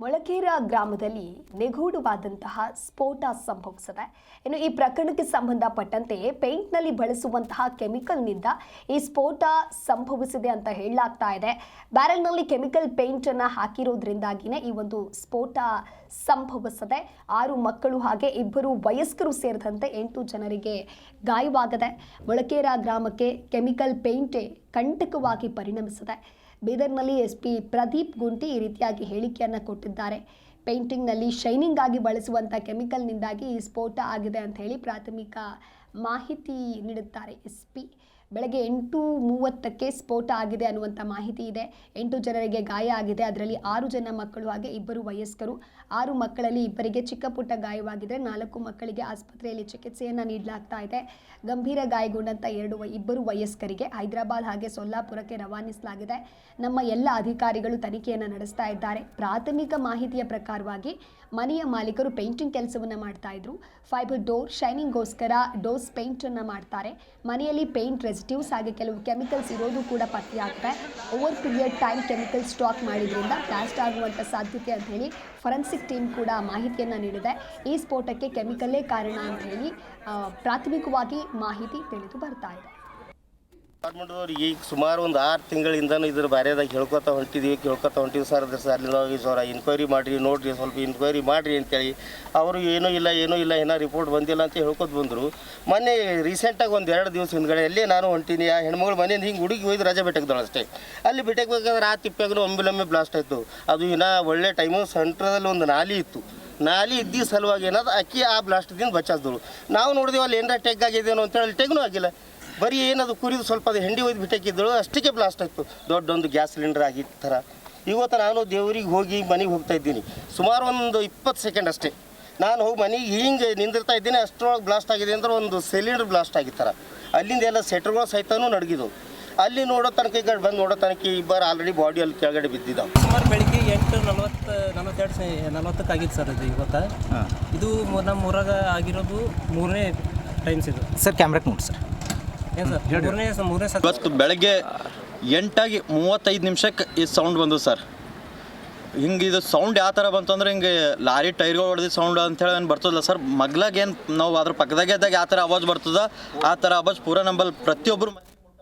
ಮೊಳಕೇರ ಗ್ರಾಮದಲ್ಲಿ ನಿಗೂಢವಾದಂತಹ ಸ್ಫೋಟ ಸಂಭವಿಸಿದೆ. ಇನ್ನು ಈ ಪ್ರಕರಣಕ್ಕೆ ಸಂಬಂಧಪಟ್ಟಂತೆ ಪೇಂಟ್ನಲ್ಲಿ ಬಳಸುವಂತಹ ಕೆಮಿಕಲ್ನಿಂದ ಈ ಸ್ಫೋಟ ಸಂಭವಿಸಿದೆ ಅಂತ ಹೇಳಲಾಗ್ತಾ ಇದೆ. ಬ್ಯಾರಲ್ನಲ್ಲಿ ಕೆಮಿಕಲ್ ಪೇಂಟನ್ನು ಹಾಕಿರೋದ್ರಿಂದಾಗಿನೇ ಈ ಒಂದು ಸ್ಫೋಟ ಸಂಭವಿಸಿದೆ. ಆರು ಮಕ್ಕಳು ಹಾಗೆ ಇಬ್ಬರು ವಯಸ್ಕರು ಸೇರಿದಂತೆ ಎಂಟು ಜನರಿಗೆ ಗಾಯವಾಗದೆ. ಮೊಳಕೇರ ಗ್ರಾಮಕ್ಕೆ ಕೆಮಿಕಲ್ ಪೇಂಟೇ ಕಂಟಕವಾಗಿ ಪರಿಣಮಿಸಿದೆ. ಬೀದರ್ನಲ್ಲಿ ಎಸ್ ಪಿ ಪ್ರದೀಪ್ ಗುಂಟಿ ಈ ರೀತಿಯಾಗಿ ಹೇಳಿಕೆಯನ್ನು ಕೊಟ್ಟಿದ್ದಾರೆ. ಪೇಂಟಿಂಗ್ನಲ್ಲಿ ಶೈನಿಂಗ್ ಆಗಿ ಬಳಸುವಂಥ ಕೆಮಿಕಲ್ನಿಂದಾಗಿ ಈ ಸ್ಫೋಟ ಆಗಿದೆ ಅಂತ ಹೇಳಿ ಪ್ರಾಥಮಿಕ ಮಾಹಿತಿ ನೀಡುತ್ತಾರೆ ಎಸ್ ಪಿ ಬೆಳಗ್ಗೆ ಎಂಟು ಮೂವತ್ತಕ್ಕೆ ಸ್ಫೋಟ ಆಗಿದೆ ಅನ್ನುವಂಥ ಮಾಹಿತಿ ಇದೆ. ಎಂಟು ಜನರಿಗೆ ಗಾಯ ಆಗಿದೆ. ಅದರಲ್ಲಿ ಆರು ಜನ ಮಕ್ಕಳು ಹಾಗೆ ಇಬ್ಬರು ವಯಸ್ಕರು. ಆರು ಮಕ್ಕಳಲ್ಲಿ ಇಬ್ಬರಿಗೆ ಚಿಕ್ಕ ಪುಟ್ಟ ಗಾಯವಾಗಿದೆ. ನಾಲ್ಕು ಮಕ್ಕಳಿಗೆ ಆಸ್ಪತ್ರೆಯಲ್ಲಿ ಚಿಕಿತ್ಸೆಯನ್ನು ನೀಡಲಾಗ್ತಾ ಇದೆ. ಗಂಭೀರ ಗಾಯಗೊಂಡಂಥ ಎರಡು ಇಬ್ಬರು ವಯಸ್ಕರಿಗೆ ಹೈದರಾಬಾದ್ ಹಾಗೆ ಸೊಲ್ಲಾಪುರಕ್ಕೆ ರವಾನಿಸಲಾಗಿದೆ. ನಮ್ಮ ಎಲ್ಲ ಅಧಿಕಾರಿಗಳು ತನಿಖೆಯನ್ನು ನಡೆಸ್ತಾ ಇದ್ದಾರೆ. ಪ್ರಾಥಮಿಕ ಮಾಹಿತಿಯ ಪ್ರಕಾರವಾಗಿ ಮನೆಯ ಮಾಲೀಕರು ಪೇಂಟಿಂಗ್ ಕೆಲಸವನ್ನು ಮಾಡ್ತಾ ಇದ್ರು. ಫೈಬರ್ ಡೋರ್, ಶೈನಿಂಗ್ಗೋಸ್ಕರ ಡೋಸ್ ಪೇಂಟನ್ನು ಮಾಡ್ತಾರೆ. ಮನೆಯಲ್ಲಿ ಪೇಂಟ್ ರೆಸಿಡ್ಯೂಸ್ ಹಾಗೆ ಕೆಲವು ಕೆಮಿಕಲ್ಸ್ ಇರೋದು ಕೂಡ ಪತ್ತೆಯಾಗಿದೆ over period time chemical stock ಮಾಡಿದ್ರಿಂದ ಬ್ಲಾಸ್ಟ್ ಆಗುವಂಥ ಸಾಧ್ಯತೆ ಅಂತ ಹೇಳಿ ಫೊರೆನ್ಸಿಕ್ ಟೀಮ್ ಕೂಡ ಮಾಹಿತಿಯನ್ನು ನೀಡಿದೆ. ಈ ಸ್ಫೋಟಕ್ಕೆ ಕೆಮಿಕಲ್ಲೇ ಕಾರಣ ಅಂತ ಹೇಳಿ ಪ್ರಾಥಮಿಕವಾಗಿ ಮಾಹಿತಿ ತಿಳಿದು ಬರ್ತಾ ಇದೆ. ಡಿಪಾರ್ಟ್ಮೆಂಟ್ದವ್ರಿಗೆ ಈಗ ಸುಮಾರು ಒಂದು ಆರು ತಿಂಗಳಿಂದ ಇದ್ರ ಬಾರ್ಯದಾಗ ಹೇಳ್ಕೊತ ಹೊಂಟಿದೀವಿ, ಕೇಳ್ಕೊತ ಹೊಂಟಿವಿ ಸರ್ ಅದ್ರ ಹೋಗಿ ಸರ್ ಇನ್ಕ್ವೈರಿ ಮಾಡಿರಿ, ನೋಡಿರಿ, ಸ್ವಲ್ಪ ಇನ್ಕ್ವೈರಿ ಮಾಡಿರಿ ಅಂತೇಳಿ ಅವರು ಏನೂ ಇಲ್ಲ ಏನೂ ಇಲ್ಲ, ಏನೋ ರಿಪೋರ್ಟ್ ಬಂದಿಲ್ಲ ಅಂತ ಹೇಳ್ಕೊತ ಬಂದರು. ಮೊನ್ನೆ ರೀಸೆಂಟಾಗಿ ಒಂದು ಎರಡು ದಿವಸ ಹಿಂದ್ಗಡೆ ಅಲ್ಲೇ ನಾನು ಹೊಂಟೀನಿ. ಆ ಹೆಣ್ಮಗಳು ಮನೆಯಿಂದ ಹಿಂಗೆ ಹುಡುಗಿ ಹೋಯ್ದು ರಜೆ ಬೆಟ್ಟಕ್ದಳು ಅಲ್ಲಿ ಬೆಟ್ಟಕ್ಕೆ ಆ ತಿಪ್ಪಾಗೂ ಒಮ್ಮಿಲೊಮ್ಮೆ ಬ್ಲಾಸ್ಟ್ ಆಯಿತು. ಅದು ಇನ್ನೂ ಒಳ್ಳೆ ಟೈಮು ಸೆಂಟ್ರದಲ್ಲಿ ಒಂದು ನಾಲಿ ಇತ್ತು. ನಾಲಿ ಇದ್ದ ಸಲುವಾಗಿ ಏನದು, ಅಕ್ಕಿ ಆ ಬ್ಲಾಸ್ಟ್ದಿಂದ ಬಚಾಸಿದಳು ನಾವು ನೋಡಿದೆವು ಅಲ್ಲಿ ಏನಾರ ಟೆಗ್ ಆಗಿದೆ ಅಂತೇಳಿ ಟೆಗ್ನೂ ಆಗಿಲ್ಲ. ಬರೀ ಏನದು ಕುರಿದು ಸ್ವಲ್ಪ ಅದು ಹೆಂಡಿ ಒಯ್ದು ಬಿಟ್ಟಾಕಿದ್ದಳು ಅಷ್ಟಕ್ಕೆ ಬ್ಲಾಸ್ಟ್ ಆಯಿತು. ದೊಡ್ಡೊಂದು ಗ್ಯಾಸ್ ಸಿಲಿಂಡರ್ ಆಗಿದ್ದ ಥರ ಇವತ್ತು ನಾನು ದೇವ್ರಿಗೆ ಹೋಗಿ ಮನೆಗೆ ಹೋಗ್ತಾ ಇದ್ದೀನಿ. ಸುಮಾರು ಒಂದು ಇಪ್ಪತ್ತು ಸೆಕೆಂಡ್ ಅಷ್ಟೇ. ನಾನು ಹೋಗಿ ಮನೆಗೆ ಹಿಂಗೆ ನಿಂದಿರ್ತಾ ಇದ್ದೀನಿ ಅಷ್ಟರೊಳಗೆ ಬ್ಲಾಸ್ಟ್ ಆಗಿದೆ ಅಂದ್ರೆ ಒಂದು ಸಿಲಿಂಡರ್ ಬ್ಲಾಸ್ಟ್ ಆಗಿತ್ತರ ಅಲ್ಲಿಂದ ಎಲ್ಲ ಸೆಟ್ರ್ಗಳು ಸಹಿತನೂ ನಡಗಿದವು. ಅಲ್ಲಿ ನೋಡೋ ತನಕ ಈಗ ಕಡೆ ಬಂದು ನೋಡೋ ತನಕ ಇಬ್ಬರು ಆಲ್ರೆಡಿ ಬಾಡಿ ಅಲ್ಲಿ ಕೆಳಗಡೆ ಬಿದ್ದಿದ್ದಾವೆ. ಸುಮಾರು ಬೆಳಿಗ್ಗೆ ಎಂಟು ನಲವತ್ತು ನಲವತ್ತೆರಡು ಸೆ ನಲವತ್ತಕ್ಕೆ ಆಗಿತ್ತು ಸರ್ ಇದು ಇವತ್ತು. ಇದು ನಮ್ಮ ಊರಾಗ ಆಗಿರೋದು ಮೂರನೇ ಟೈಮ್ಸ್ ಇದು. ಸರ್ ಕ್ಯಾಮ್ರಾಕ್ ನೋಡಿ ಸರ್. ಇವತ್ತು ಬೆಳಗ್ಗೆ ಎಂಟಾಗಿ ಮೂವತ್ತೈದು ನಿಮಿಷಕ್ಕೆ ಈ ಸೌಂಡ್ ಬಂದು ಸರ್ ಹಿಂಗೆ ಇದು ಸೌಂಡ್ ಯಾವ ಥರ ಬಂತು ಅಂದ್ರೆ ಹಿಂಗೆ ಲಾರಿ ಟೈರ್ಗಳು ಹೊಡೆದು ಸೌಂಡ್ ಅಂತೇಳಿ ಏನು ಬರ್ತದಲ್ಲ ಸರ್ ಮಗ್ಲಾಗೇನು ನಾವು ಅದ್ರ ಪಕ್ಕದಾಗೆ ಇದ್ದಾಗ ಯಾವ ಥರ ಆವಾಜ್ ಬರ್ತದ? ಆ ಥರ ಆವಾಜ್ ಪೂರ ನಂಬಲ್ಲಿ ಪ್ರತಿಯೊಬ್ಬರು